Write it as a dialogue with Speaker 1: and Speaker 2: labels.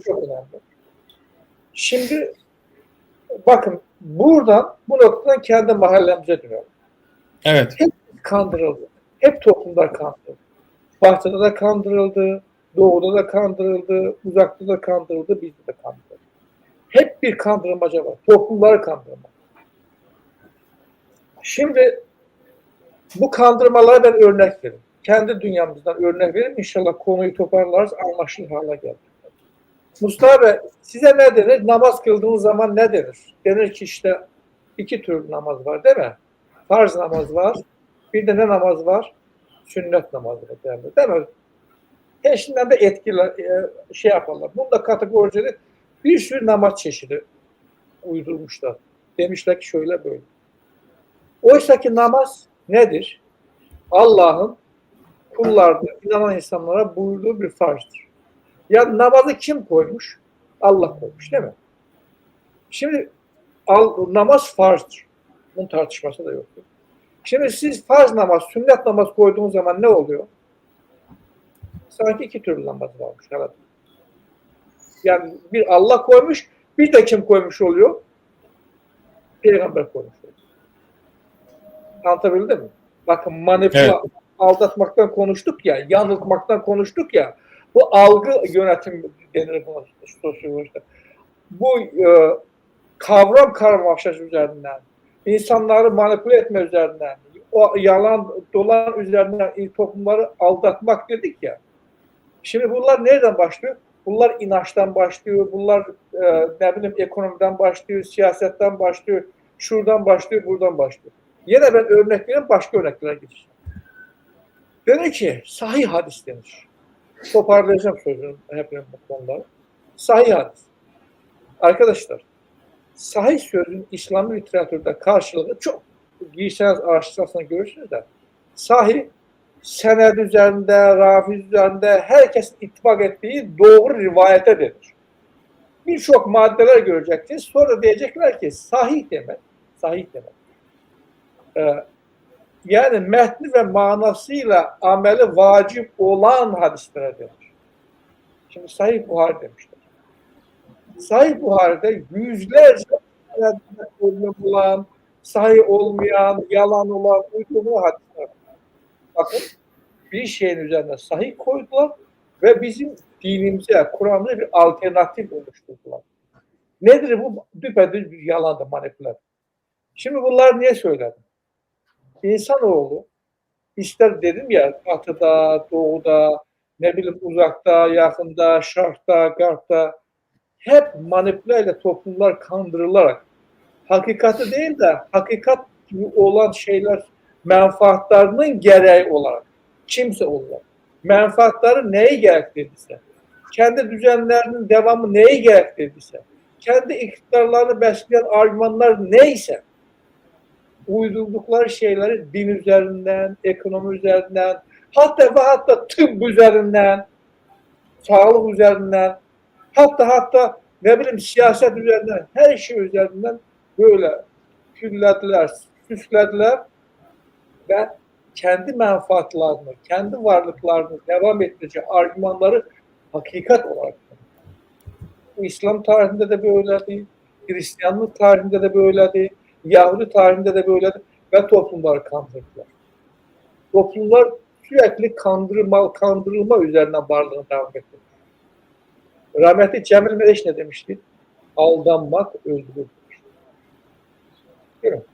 Speaker 1: çok önemli. Şimdi bakın buradan bu noktadan kendi mahallemize dönelim.
Speaker 2: Evet.
Speaker 1: Kandırıldı. Hep toplumlar kandırıldı. Batı'da da kandırıldı, Doğu'da da kandırıldı, Uzak'ta da kandırıldı, bizde de kandırıldı. Hep bir kandırmaca var. Toplumları kandırma. Şimdi bu kandırmalara ben örnek vereyim. Kendi dünyamızdan örnek vereyim. İnşallah konuyu toparlarız, anlaşılır hale gelir. Mustafa Bey, size ne denir? Namaz kıldığınız zaman ne denir? Denir ki işte iki tür namaz var değil mi? Farz namaz var. Bir de ne namaz var? Sünnet namazı derler. Değil mi? Peşinden de etkiler, e, şey yaparlar. Bunda kategorileri bir sürü namaz çeşidi uydurmuşlar. Demişler ki şöyle böyle. Oysa ki namaz nedir? Allah'ın kullarda inanan insanlara buyurduğu bir farzdır. Ya namazı kim koymuş? Allah koymuş değil mi? Şimdi al, namaz farzdır. Bunun tartışması da yoktur. Şimdi siz farz namaz, sünnet namaz koyduğunuz zaman ne oluyor? Sanki iki türlü namaz varmış. Evet. Yani bir Allah koymuş, bir de kim koymuş oluyor? Peygamber koymuş oluyor. Anlatabildim mi? Bakın manipüle,
Speaker 2: Evet.
Speaker 1: aldatmaktan konuştuk ya, yanıltmaktan konuştuk ya. Bu algı yönetim denir buna sosyolojide. Bu e, kavram karmaşası üzerinden, insanları manipüle etme üzerinden, o yalan dolan üzerinden toplumları aldatmak dedik ya. Şimdi bunlar nereden başlıyor? Bunlar inançtan başlıyor, bunlar e, ne bileyim ekonomiden başlıyor, siyasetten başlıyor, şuradan başlıyor, buradan başlıyor. Yine ben örnek vereyim, başka örneklere geçeceğim. Denir ki, sahih hadis denir. Toparlayacağım sözünü hep bu konuları. Sahih hadis. Arkadaşlar, sahih sözün İslami literatürde karşılığı çok giyseniz araştırırsanız görürsünüz de sahih sened üzerinde, rafiz üzerinde herkesin ittifak ettiği doğru rivayete denir. Birçok maddeler göreceksiniz. Sonra diyecekler ki sahih demek. Sahih demek. Ee, yani metni ve manasıyla ameli vacip olan hadislere denir. Şimdi Sahih Buhari demişler. Sahih Buhari'de yüzlerce olan, sahih olmayan, yalan olan, uydurma hadisler. Bakın bir şeyin üzerine sahih koydular ve bizim dinimize, Kur'an'da bir alternatif oluşturdular. Nedir bu? Düpedüz bir yalandı, manipüler. Şimdi bunlar niye söyledim? İnsanoğlu ister dedim ya batıda, doğuda, ne bileyim uzakta, yakında, şarkta, garpta hep manipüleyle toplumlar kandırılarak hakikati değil de hakikat olan şeyler menfaatlarının gereği olarak kimse olarak. Menfaatları neyi gerektirdiyse kendi düzenlerinin devamı neyi gerektirdiyse kendi iktidarlarını besleyen argümanlar neyse uydurdukları şeyleri din üzerinden, ekonomi üzerinden, hatta ve hatta tıp üzerinden, sağlık üzerinden, hatta hatta ne bileyim siyaset üzerinden, her şey üzerinden böyle küllediler, süslediler. Ve kendi menfaatlarını, kendi varlıklarını devam ettirici argümanları hakikat olarak İslam tarihinde de böyleydi, Hristiyanlık tarihinde de böyleydi, Yahudi tarihinde de böyleydi ve toplumları kandırdılar. Toplumlar sürekli kandırma, kandırılma üzerinden varlığını devam etti. Rahmetli Cemil Meleş ne demişti? Aldanmak öldürür. Mi?